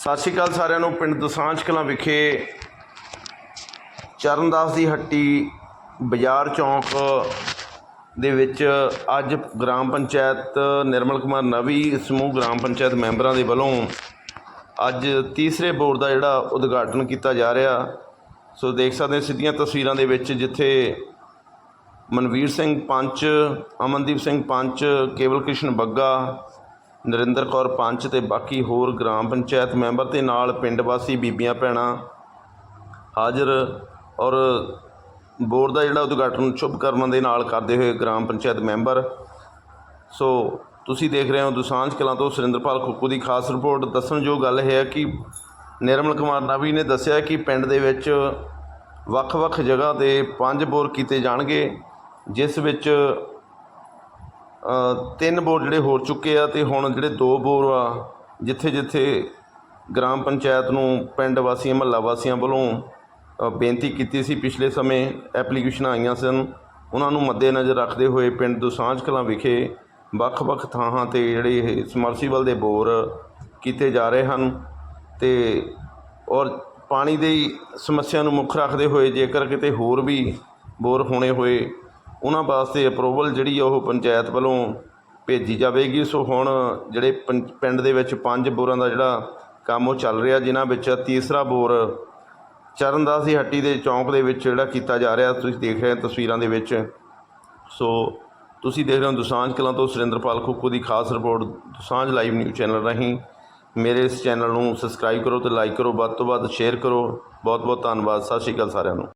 ਸਤਿ ਸ਼੍ਰੀ ਅਕਾਲ ਸਾਰਿਆਂ ਨੂੰ, ਪਿੰਡ ਦਸਾਂਝ ਕਲਾਂ ਵਿਖੇ ਚਰਨਦਾਸ ਦੀ ਹੱਟੀ ਬਾਜ਼ਾਰ ਚੌਂਕ ਦੇ ਵਿੱਚ ਅੱਜ ਗ੍ਰਾਮ ਪੰਚਾਇਤ ਨਿਰਮਲ ਕੁਮਾਰ ਨਵੀ, ਸਮੂਹ ਗ੍ਰਾਮ ਪੰਚਾਇਤ ਮੈਂਬਰਾਂ ਦੇ ਵੱਲੋਂ ਅੱਜ ਤੀਸਰੇ ਬੋਰਡ ਦਾ ਜਿਹੜਾ ਉਦਘਾਟਨ ਕੀਤਾ ਜਾ ਰਿਹਾ। ਸੋ ਦੇਖ ਸਕਦੇ ਸਿੱਧੀਆਂ ਤਸਵੀਰਾਂ ਦੇ ਵਿੱਚ ਜਿੱਥੇ ਮਨਵੀਰ ਸਿੰਘ ਪੰਚ, ਅਮਨਦੀਪ ਸਿੰਘ ਪੰਚ, ਕੇਵਲ ਕ੍ਰਿਸ਼ਨ ਬੱਗਾ ਨਰਿੰਦਰ ਕੌਰ ਪੰਚ ਤੇ ਬਾਕੀ ਹੋਰ ਗ੍ਰਾਮ ਪੰਚਾਇਤ ਮੈਂਬਰ ਤੇ ਨਾਲ ਪਿੰਡ ਵਾਸੀ ਬੀਬੀਆਂ ਭੈਣਾਂ ਹਾਜ਼ਰ ਔਰ ਬੋਰ ਦਾ ਜਿਹੜਾ ਉਦਘਾਟਨ ਸ਼ੁਭ ਕਰਮਾਂ ਦੇ ਨਾਲ ਕਰਦੇ ਹੋਏ ਗ੍ਰਾਮ ਪੰਚਾਇਤ ਮੈਂਬਰ। ਸੋ ਤੁਸੀਂ ਦੇਖ ਰਹੇ ਹੋ ਦੁਸਾਂਝ ਕਲਾਂ ਤੋਂ ਸੁਰਿੰਦਰਪਾਲ ਖੁੱਕੂ ਦੀ ਖਾਸ ਰਿਪੋਰਟ। ਦੱਸਣਯੋਗ ਗੱਲ ਇਹ ਹੈ ਕਿ ਨਿਰਮਲ ਕੁਮਾਰ ਨਾਵੀ ਨੇ ਦੱਸਿਆ ਕਿ ਪਿੰਡ ਦੇ ਵਿੱਚ ਵੱਖ-ਵੱਖ ਜਗ੍ਹਾ ਤੇ ਪੰਜ ਬੋਰ ਕੀਤੇ ਜਾਣਗੇ, ਜਿਸ ਵਿੱਚ ਤਿੰਨ ਬੋਰ ਜਿਹੜੇ ਹੋ ਚੁੱਕੇ ਆ ਤੇ ਹੁਣ ਜਿਹੜੇ ਦੋ ਬੋਰ ਆ, ਜਿੱਥੇ ਜਿੱਥੇ ਗ੍ਰਾਮ ਪੰਚਾਇਤ ਨੂੰ ਪਿੰਡ ਵਾਸੀਆਂ, ਮਹੱਲਾ ਵਾਸੀਆਂ ਵੱਲੋਂ ਬੇਨਤੀ ਕੀਤੀ ਸੀ ਪਿਛਲੇ ਸਮੇਂ ਐਪਲੀਕੇਸ਼ਨਾਂ ਆਈਆਂ ਸਨ। ਉਹਨਾਂ ਨੂੰ ਮੱਦੇਨਜ਼ਰ ਰੱਖਦੇ ਹੋਏ ਪਿੰਡ ਦੁਸਾਂਝ ਕਲਾਂ ਵਿਖੇ ਵੱਖ-ਵੱਖ ਥਾਵਾਂ ਤੇ ਜਿਹੜੇ ਇਹ ਸਮਰਸੀਬਲ ਦੇ ਬੋਰ ਕੀਤੇ ਜਾ ਰਹੇ ਹਨ ਤੇ ਔਰ ਪਾਣੀ ਦੀ ਸਮੱਸਿਆ ਨੂੰ ਮੁੱਖ ਰੱਖਦੇ ਹੋਏ ਜੇਕਰ ਕਿਤੇ ਹੋਰ ਵੀ ਬੋਰ ਹੋਣੇ ਹੋਏ ਉਹਨਾਂ ਵਾਸਤੇ ਅਪਰੂਵਲ ਜਿਹੜੀ ਆ ਉਹ ਪੰਚਾਇਤ ਵੱਲੋਂ ਭੇਜੀ ਜਾਵੇਗੀ। ਸੋ ਹੁਣ ਜਿਹੜੇ ਪੰ- ਪਿੰਡ ਦੇ ਵਿੱਚ ਪੰਜ ਬੋਰਾਂ ਦਾ ਜਿਹੜਾ ਕੰਮ ਉਹ ਚੱਲ ਰਿਹਾ, ਜਿਨ੍ਹਾਂ ਵਿੱਚ ਤੀਸਰਾ ਬੋਰ ਚਰਨਦਾਸ ਦੀ ਹੱਟੀ ਦੇ ਚੌਂਕ ਦੇ ਵਿੱਚ ਜਿਹੜਾ ਕੀਤਾ ਜਾ ਰਿਹਾ, ਤੁਸੀਂ ਦੇਖ ਰਹੇ ਹੋ ਤਸਵੀਰਾਂ ਦੇ ਵਿੱਚ। ਸੋ ਤੁਸੀਂ ਦੇਖ ਰਹੇ ਹੋ ਦੁਸਾਂਝ ਕਲਾਂ ਤੋਂ ਸੁਰਿੰਦਰਪਾਲ ਖੁੱਕੂ ਦੀ ਖਾਸ report, Dusanjh live news channel ਰਾਹੀਂ। ਮੇਰੇ ਇਸ ਚੈਨਲ ਨੂੰ ਸਬਸਕ੍ਰਾਈਬ ਕਰੋ ਤੇ ਲਾਈਕ ਕਰੋ, ਵੱਧ ਤੋਂ ਵੱਧ ਸ਼ੇਅਰ ਕਰੋ। ਬਹੁਤ ਬਹੁਤ ਧੰਨਵਾਦ, ਸਤਿ ਸ਼੍ਰੀ ਅਕਾਲ ਸਾਰਿਆਂ ਨੂੰ।